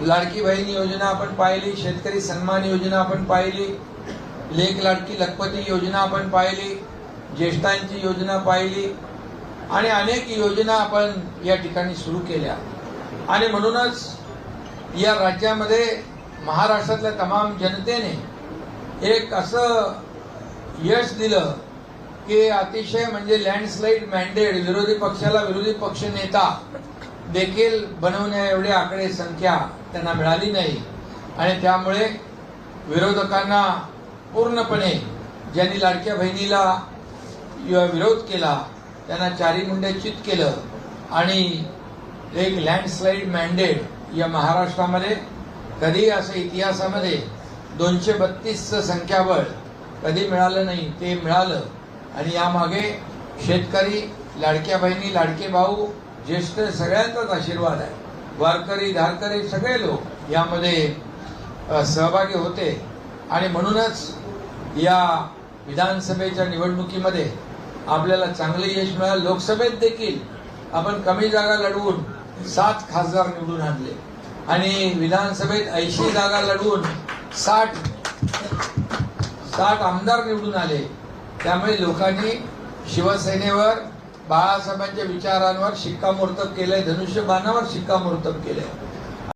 लाडकी बहीण योजना आपण पाहिली शेतकरी सन्मान योजना आपण पाहिली लेख लाडकी लखपती योजना आपण पाहिली ज्येष्ठांची योजना पाहिली आणि अनेक योजना आपण या ठिकाणी सुरू केल्या. आणि म्हणूनच या राज्यामध्ये महाराष्ट्रातल्या तमाम जनतेने एक असं यश दिलं की अतिशय म्हणजे लँडस्लाईड मॅन्डेट विरोधी पक्षाला विरोधी पक्ष नेता देखील बनवण्या एवढी आकडे संख्या त्यांना मिळाली नाही. आणि त्यामुळे विरोधकांना पूर्णपणे ज्यांनी लाडक्या बहिणीला विरोध केला त्यांना चारी मुंड्या चित केलं आणि एक लँडस्लाईड मॅन्डेट या महाराष्ट्रामध्ये कधी असं इतिहासामध्ये दोनशे बत्तीसचं संख्याबळ कधी मिळालं नाही ते मिळालं. आणि यामागे शेतकरी लाडक्या बहिणी लाडके भाऊ ज्येष्ठ सगळ्यांचाच आशीर्वाद आहे. वारकरी धारकरी सगळे लोक यामध्ये सहभागी होते. आणि म्हणूनच या विधानसभेच्या निवडणुकीमध्ये आपल्याला चांगले यश मिळालं. लोकसभेत देखील आपण कमी जागा लढवून सात खासदार निवडून आणले. आणि विधानसभेत ऐंशी जागा लढवून साठ साठ आमदार निवडून आले. त्यामुळे लोकांनी शिवसेनेवर बाळासाहेबांच्या विचारांवर शिक्कामोर्तब केलंय धनुष्यबाणावर शिक्कामोर्तब केलंय.